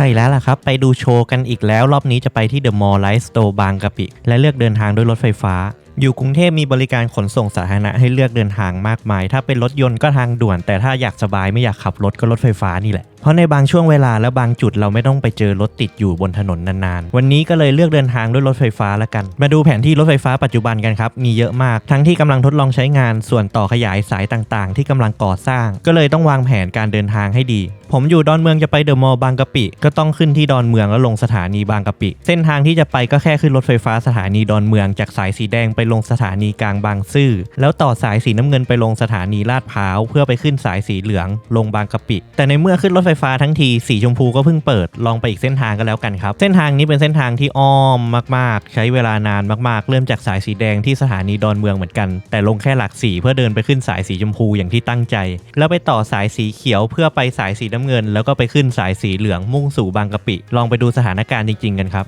ช่แล้วล่ะครับ ไปดูโชว์กันอีกแล้ว รอบนี้จะไปที่เดอะมอลล์ไลฟ์สโตร์บางกะปิ และเลือกเดินทางด้วยรถไฟฟ้า อยู่กรุงเทพมีบริการขนส่งสาธารณะให้เลือกเดินทางมากมาย ถ้าเป็นรถยนต์ก็ทางด่วน แต่ถ้าอยากสบายไม่อยากขับรถก็รถไฟฟ้านี่แหละเพราะในบางช่วงเวลาและบางจุดเราไม่ต้องไปเจอรถติดอยู่บนถนนนานๆ วันนี้ก็เลยเลือกเดินทางด้วยรถไฟฟ้าละกัน มาดูแผนที่รถไฟฟ้าปัจจุบันกันครับ มีเยอะมาก ทั้งที่กำลังทดลองใช้งาน ส่วนต่อขยายสายต่างๆ ที่กำลังก่อสร้าง ก็เลยต้องวางแผนการเดินทางให้ดี ผมอยู่ดอนเมืองจะไปเดอะมอลล์บางกะปิ ก็ต้องขึ้นที่ดอนเมืองแล้วลงสถานีบางกะปิ เส้นทางที่จะไปก็แค่ขึ้นรถไฟฟ้าสถานีดอนเมือง จากสายสีแดงไปลงสถานีกลางบางซื่อ แล้วต่อสายสีน้ำเงินไปลงสถานีลาดพร้าวเพื่อไปขึ้นสายสีเหลือง ลงบางกะปิ แต่ในเมื่อขึ้นรถไฟไฟ้าทั้งทีสีชมพูก็เพิ่งเปิดลองไปอีกเส้นทางก็แล้วกันครับ เส้นทางนี้เป็นเส้นทางที่อ้อมมากๆ ใช้เวลานานมากๆ เริ่มจากสายสีแดงที่สถานีดอนเมืองเหมือนกัน แต่ลงแค่หลักสี่เพื่อเดินไปขึ้นสายสีชมพูอย่างที่ตั้งใจ แล้วไปต่อสายสีเขียวเพื่อไปสายสีน้ำเงิน แล้วก็ไปขึ้นสายสีเหลืองมุ่งสู่บางกะปิ ลองไปดูสถานการณ์จริงๆกันครับ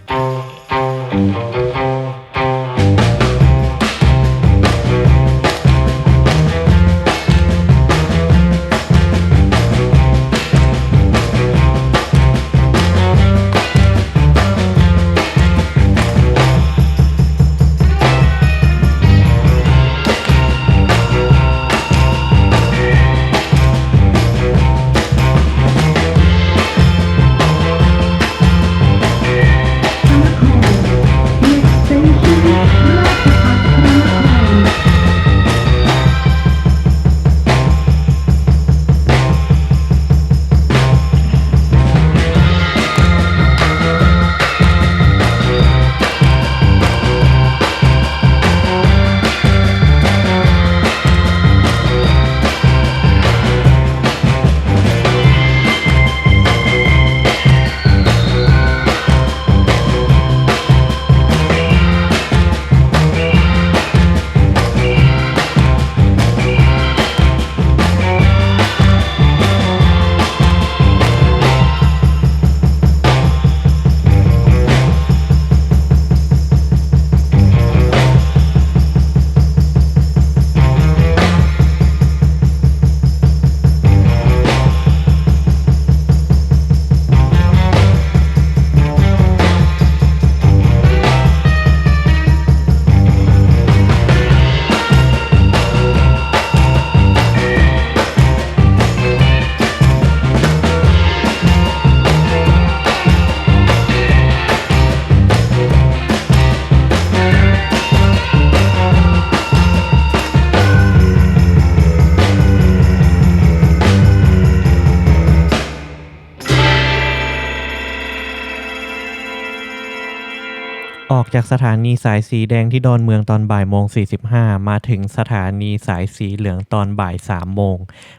ออกจากสถานีสายสีแดงที่ดอนเมืองตอนบ่ายโมง 45 มาถึงสถานีสายสีเหลืองตอนบ่าย3โมง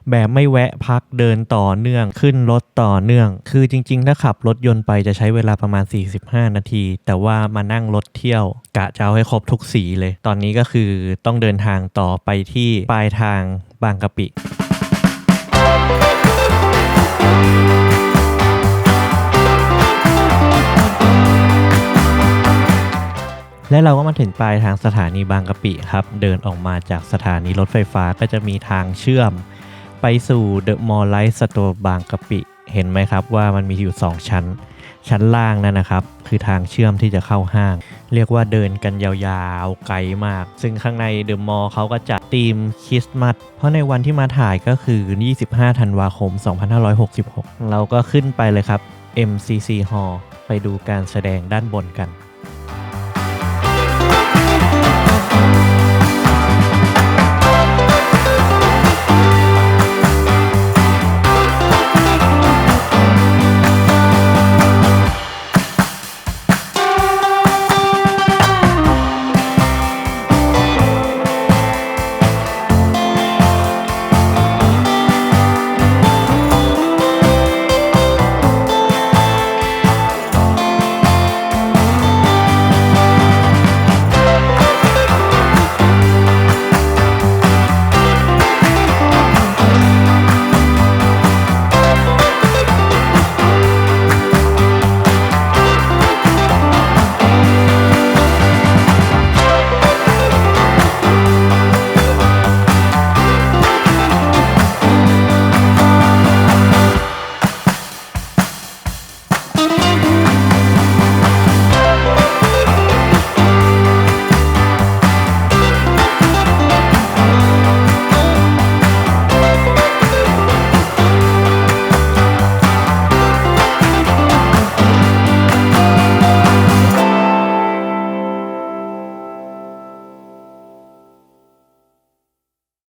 แบบไม่แวะพักเดินต่อเนื่องขึ้นรถต่อเนื่อง คือจริงๆ ถ้าขับรถยนต์ไปจะใช้เวลาประมาณ 45 นาที แต่ว่ามานั่งรถเที่ยวกะจะเอาให้ครบทุกสีเลย ตอนนี้ก็คือต้องเดินทางต่อไปที่ปลายทางบางกะปิ และเราก็มาถึงปลายทางสถานีบางกะปิครับ เดินออกมาจากสถานีรถไฟฟ้าก็จะมีทางเชื่อม ไปสู่เดอะมอลล์ไลท์สโตร์บางกะปิ เห็นไหมครับว่ามันมีอยู่ 2 ชั้น ชั้นล่างนั่นนะครับ คือทางเชื่อมที่จะเข้าห้าง เรียกว่าเดินกันยาวๆไกลมาก ซึ่งข้างในเดอะมอลล์เขาก็จัดธีมคริสต์มาสเพราะในวันที่มาถ่ายก็คือ 25 ธันวาคม 2566 เราก็ขึ้นไปเลยครับ MCC Hall ไปดูการแสดงด้านบนกัน